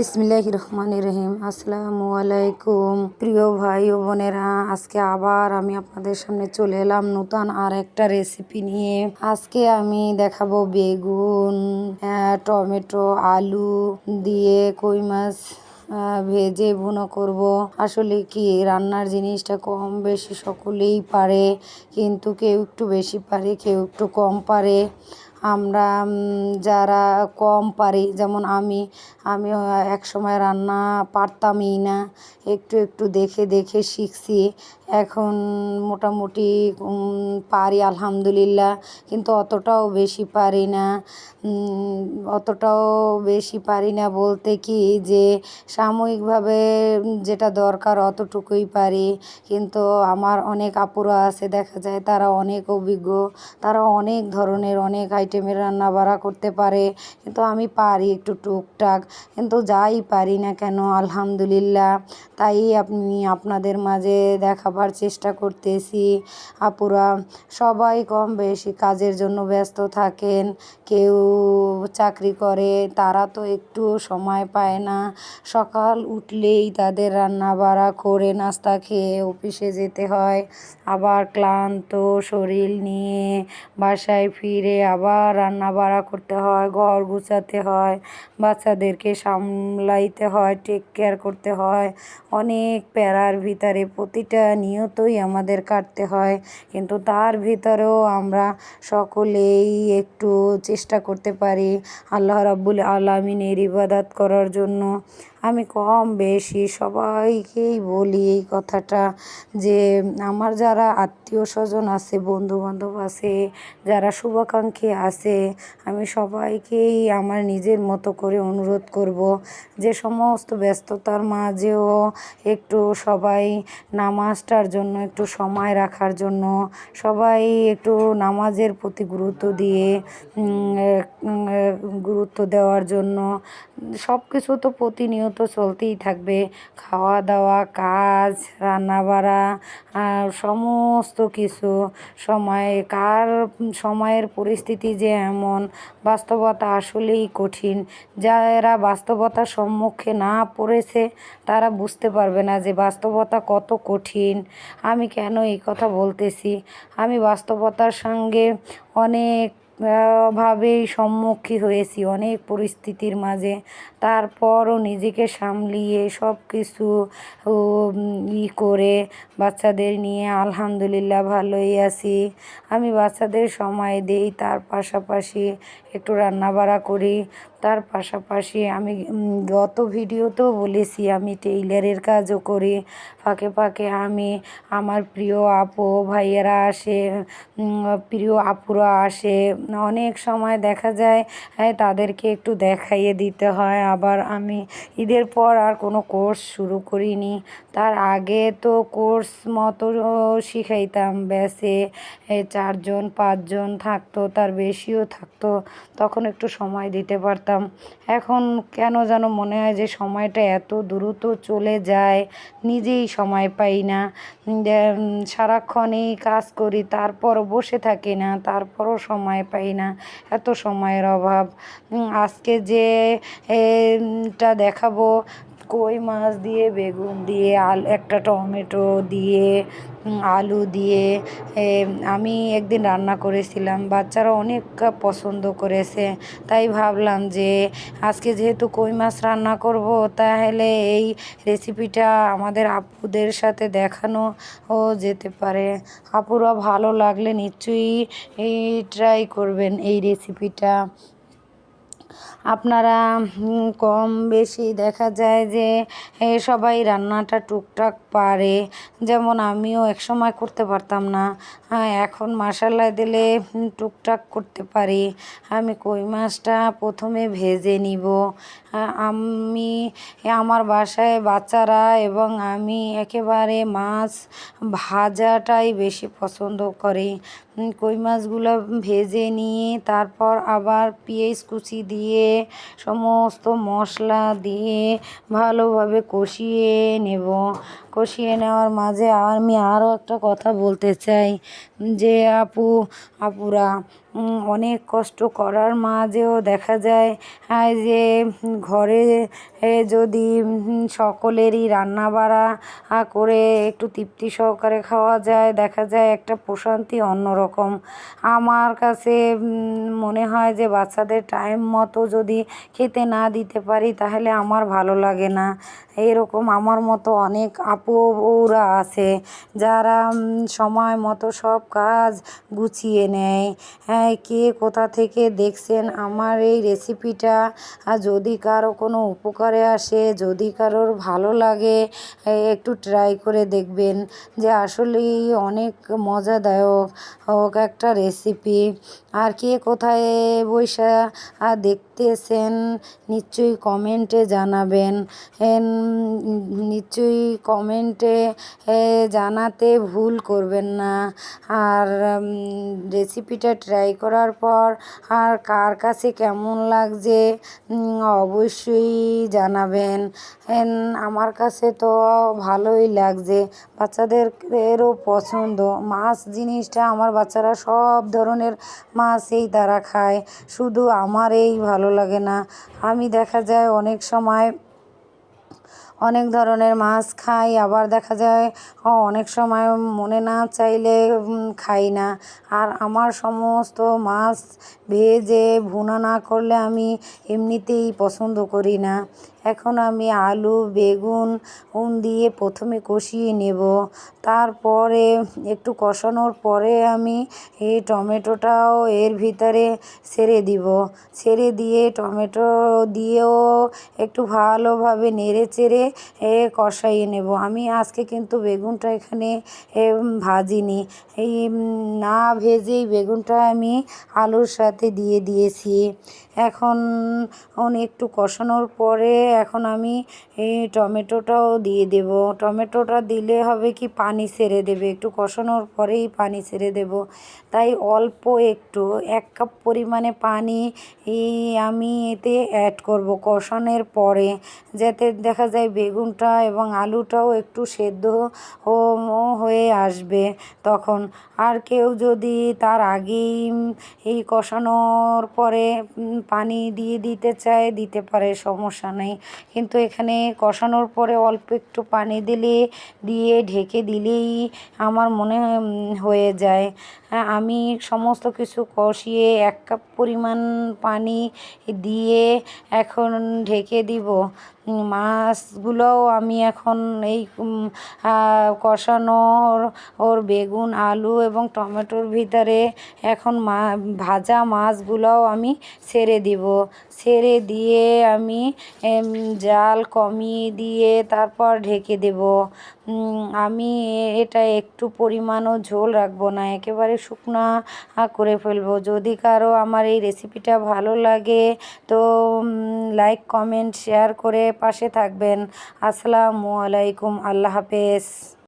বিসমিল্লাহ রহমান রহিম আসসালামু আলাইকুম। প্রিয় ভাই ও বোনেরা, আজকে আবার আমি আপনাদের সামনে চলে এলাম নতুন আর একটা রেসিপি নিয়ে। আজকে আমি দেখাবো বেগুন টমেটো, আলু দিয়ে কই মাছ ভেজে ভুনো করব। আসলে কি, রান্নার জিনিসটা কম বেশি সকলেই পারে, কিন্তু কেউ একটু বেশি পারে, কেউ একটু কম পারে। আমরা যারা কম পারি, যেমন আমি আমি এক সময় রান্না পারতামই না। একটু একটু দেখে দেখে শিখছি। এখন মোটামুটি পারি আলহামদুলিল্লাহ, কিন্তু অতটাও বেশি পারি না। অতটাও বেশি পারি না বলতে কি যে সাময়িকভাবে যেটা দরকার অতটুকুই পারি। কিন্তু আমার অনেক আপুরা আছে, দেখা যায় তারা অনেক অভিজ্ঞ, তারা অনেক ধরনের অনেক আইটেমের রান্না বাড়া করতে পারে। কিন্তু আমি পারি একটু টুকটাক, কিন্তু যাই পারি না কেন, আলহামদুলিল্লাহ। তাই আপনি আপনাদের মাঝে দেখাবার চেষ্টা করতেছি। আপুরা সবাই কম বেশি কাজের জন্য ব্যস্ত থাকেন, কেউ চাকরি করে, তারা তো একটু সময় পায় না। সকাল উঠলেই তাদের রান্না বাড়া করে নাস্তা খেয়ে অফিসে যেতে হয়। আবার ক্লান্ত শরীর নিয়ে বাসায় ফিরে আবার রান্না বাড়া করতে হয়, ঘর গুছাতে হয়, বাচ্চাদেরকে সামলাইতে হয় টেক কেয়ার করতে হয়। অনেক প্যারার ভিতরে প্রতিটা নিয়তই আমাদের কাটতে হয়। কিন্তু তার ভিতরেও আমরা সকলেই একটু চেষ্টা করতে পারি আল্লাহ রাব্বুল আলামিনের ইবাদত করার জন্য। আমি কম বেশি সবাইকেই বলি এই কথাটা যে আমার যারা আত্মীয় স্বজন আছে বন্ধু বান্ধব আছে, যারা শুভাকাঙ্ক্ষী আছে, আমি সবাইকেই আমার নিজের মতো করে অনুরোধ করব যে সমস্ত ব্যস্ততার মাঝেও একটু সবাই নামাজটার জন্য একটু সময় রাখার জন্য সবাই একটু নামাজের প্রতি গুরুত্ব দিয়ে গুরুত্ব দেওয়ার জন্য সব কিছু তো প্রতিনিয়ত চলতেই থাকবে। খাওয়া দাওয়া কাজ রান্না বাড়া আর সমস্ত কিছু। সময়, কার সময়ের পরিস্থিতি যে এমন, বাস্তবতা আসলেই কঠিন। যারা বাস্তবতার সম্মুখে না পড়েছে, তারা বুঝতে পারবে না যে বাস্তবতা কত কঠিন। আমি কেন এই কথা বলতেছি? আমি বাস্তবতার সঙ্গে অনেক ভাবেই সম্মুখীন হয়েছি অনেক পরিস্থিতির মাঝে। তারপরও নিজেকে সামলিয়ে সব কিছু ই করে বাচ্চাদের নিয়ে, আলহামদুলিল্লাহ, ভালোই আছি। আমি বাচ্চাদের সময় দেই, তার পাশাপাশি একটু রান্না বাড়া করি। তার পাশাপাশি আমি গত ভিডিওতেও বলেছি, আমি টেইলারের কাজও করি। ফাঁকে ফাঁকে আমি আমার প্রিয় আপু ভাইয়েরা আসে প্রিয় আপুরা আসে। অনেক সময় দেখা যায় তাদেরকে একটু দেখাইয়ে দিতে হয়। আবার আমি ঈদের পর আর কোনো কোর্স শুরু করিনি। তার আগে তো কোর্স মতো শিখাইতাম ব্যাসে চারজন পাঁচজন থাকতো তার বেশিও থাকতো তখন একটু সময় দিতে পারতাম। এখন কেন যেন মনে হয় যে সময়টা এত দ্রুত চলে যায় নিজেই সময় পাই না। যে, উম, সারাক্ষণ এই কাজ করি তারপরও বসে থাকি না তারপরও সময় পাই না এত সময়ের অভাব। আজকে যে এটা দেখাবো। কই মাছ দিয়ে, বেগুন দিয়ে, আল, একটা টমেটো দিয়ে আলু দিয়ে। আমি একদিন রান্না করেছিলাম, বাচ্চারা অনেক পছন্দ করেছে। তাই ভাবলাম যে, আজকে যেহেতু কই মাছ রান্না করব, তাহলে এই রেসিপিটা আমাদের আপুদের সাথে দেখানো যেতে পারে। আপুরা ভালো লাগলে নিশ্চয়ই ট্রাই করবেন এই রেসিপিটা। আপনারা কম বেশি দেখা যায় যে সবাই রান্নাটা টুকটাক পারে। যেমন আমিও একসময় করতে পারতাম না। এখন মাসাল্লা দিলে টুকটাক করতে পারি। আমি কই মাছটা প্রথমে ভেজে নিব। আমি, আমার বাসায় বাচ্চারা এবং আমি একেবারে মাছ ভাজাটাই বেশি পছন্দ করি। কই মাছগুলো ভেজে নিয়ে তারপর আবার পেঁয়াজ কুচি দিয়ে সমস্ত মশলা দিয়ে ভালোভাবে কষিয়ে নেব। কষিয়ে নেওয়ার মাঝে আমি আরও একটা কথা বলতে চাই। যে আপু আপুরা অনেক কষ্ট করার মাঝেও দেখা যায় আহ, যে ঘরে যদি সকলেরই রান্না বাড়া করে একটু তৃপ্তি সহকারে খাওয়া যায় দেখা যায় একটা প্রশান্তি অন্যরকম। আমার কাছে মনে হয় যে বাচ্চাদের টাইম মতো যদি খেতে না দিতে পারি তাহলে আমার ভালো লাগে না। এরকম আমার মতো অনেক আপুরা আছে যারা সময় মতো সব কাজ গুছিয়ে নেয়। হ্যাঁ কে কোথা থেকে দেখছেন আমার এই রেসিপিটা? যদি কারও কোনো উপকারে আসে যদি কারোর ভালো লাগে একটু ট্রাই করে দেখবেন যে আসলেই অনেক মজাদায়ক হোক একটা রেসিপি। আর কে কোথায় বৈশা আহ, দেখতেছেন নিশ্চয়ই কমেন্টে জানাবেন। নিশ্চয়ই কমেন্টে জানাতে ভুল করবেন না। আর রেসিপিটা ট্রাই করার পর আর কার কাছে কেমন লাগছে অবশ্যই জানাবেন। আমার কাছে তো ভালোই লাগছে। বাচ্চাদেরও পছন্দ। মাছ জিনিসটা আমার বাচ্চারা সব ধরনের মাছই তারা খায়। শুধু আমার এই ভালো লাগে না। আমি দেখা যায় অনেক সময় অনেক ধরনের মাছ খাই, আবার দেখা যায় অনেক সময় মনে না চাইলে খাই না। আর আমার সমস্ত মাছ ভেজে ভুনা না করলে আমি এমনিতেই পছন্দ করি না। এখন আমি আলু বেগুন উম, দিয়ে প্রথমে কষিয়ে নেব। তারপরে একটু কষানোর পরে আমি এই টমেটোটাও এর ভিতরে ছেড়ে দিব। ছেড়ে দিয়ে টমেটো দিয়েও একটু ভালোভাবে নেড়ে চেড়ে এ কষাইয়ে নেব। আমি আজকে কিন্তু বেগুনটা এখানে ভাজিনি। এই না ভেজেই বেগুনটা আমি আলুর সাথে দিয়ে দিয়েছি। এখন একটু কষানোর পরে এখন আমি এই টমেটোটাও দিয়ে দেব। টমেটোটা দিলে হবে কি পানি ছেড়ে দেবে। একটু কষানোর পরেই পানি ছেড়ে দেব। তাই অল্প একটু, এক কাপ পরিমাণে পানি আমি এতে অ্যাড করব কষানোর পরে। যাতে দেখা যায় বেগুনটা এবং আলুটাও একটু সেদ্ধ হয়ে আসবে তখন। আর কেউ যদি তার আগেই এই কষানোর পরে পানি দিয়ে দিতে চায়, দিতে পারে, সমস্যা নেই। কিন্তু এখানে কষানোর পরে অল্প একটু পানি দিলে, দিয়ে ঢেকে দিলেই আমার মনে হয়ে যায়। আমি সমস্ত কিছু কষিয়ে এক কাপ পরিমাণ পানি দিয়ে এখন ঢেকে দিব। মাছগুলোও আমি এখন এই কষানো ওর বেগুন, আলু এবং টমেটোর ভিতরে এখন মা, ভাজা মাছগুলোও আমি সেরে দিব। সেরে দিয়ে আমি জাল কমিয়ে দিয়ে তারপর ঢেকে দেব। আমি এটা একটু পরিমাণও ঝোল রাখব না, একেবারে শুকনো করে ফেলব। যদি কারও আমার এই রেসিপিটা ভালো লাগে, তো লাইক কমেন্ট শেয়ার করে পাশে থাকবেন। আসসালামু আলাইকুম, আল্লাহ হাফেজ।